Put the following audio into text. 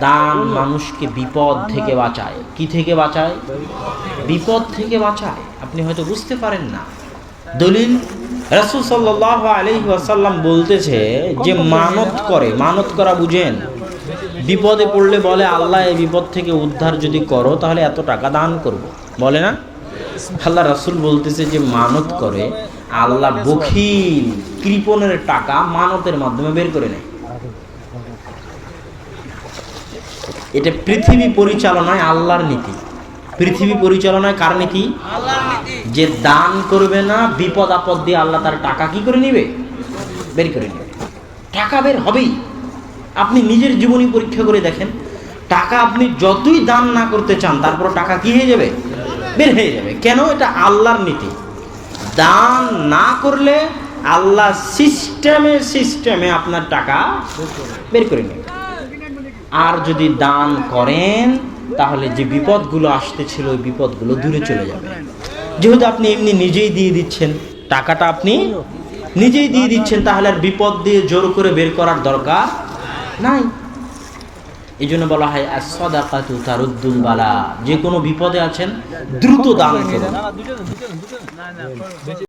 দান মানুষকে বিপদ থেকে বাঁচায়। কি থেকে বাঁচায়? বিপদ থেকে বাঁচায়। আপনি হয়তো বুঝতে পারেন না। দলিল রাসূল সাল্লাহ আলাইহি ওয়াসাল্লাম বলতেছে যে মানত করে। মানত করা বুঝেন। বিপদে পড়লে বলে, আল্লাহ এই বিপদ থেকে উদ্ধার যদি করো, তাহলে এত টাকা দান করব। বলে না? আল্লাহ রাসূল বলতেছে যে মানত করে, আল্লাহ বখিল কৃপণের টাকা মানতের মাধ্যমে বের করে নেয়। এটা পৃথিবী পরিচালনায় আল্লাহর নীতি। পৃথিবী পরিচালনায় কার নীতি? যে দান করবে না বিপদ আপদ দিয়ে আল্লাহ তার টাকা কি করে নিবে? বের করে নেবে। টাকা বের হবেই। আপনি নিজের জীবনী পরীক্ষা করে দেখেন। টাকা আপনি যতই দান না করতে চান তারপর টাকা কি হয়ে যাবে? বের হয়ে যাবে। কেন? এটা আল্লাহর নীতি। দান না করলে আল্লাহ সিস্টেমে সিস্টেমে আপনার টাকা বের করে নেবে। আর যদি দান করেন, তাহলে যে বিপদগুলো আসতেছিল, ওই বিপদগুলো দূরে চলে যাবে। যেহেতু আপনি এমনি নিজেই দিয়ে দিচ্ছেন, টাকাটা আপনি নিজেই দিয়ে দিচ্ছেন, তাহলে আর বিপদ দিয়ে জোর করে বের করার দরকার নাই। এই জন্য বলা হয় আর সদাকাতু তারুদ্দুল বালা। যে কোনো বিপদে আছেন, দ্রুত দান করুন।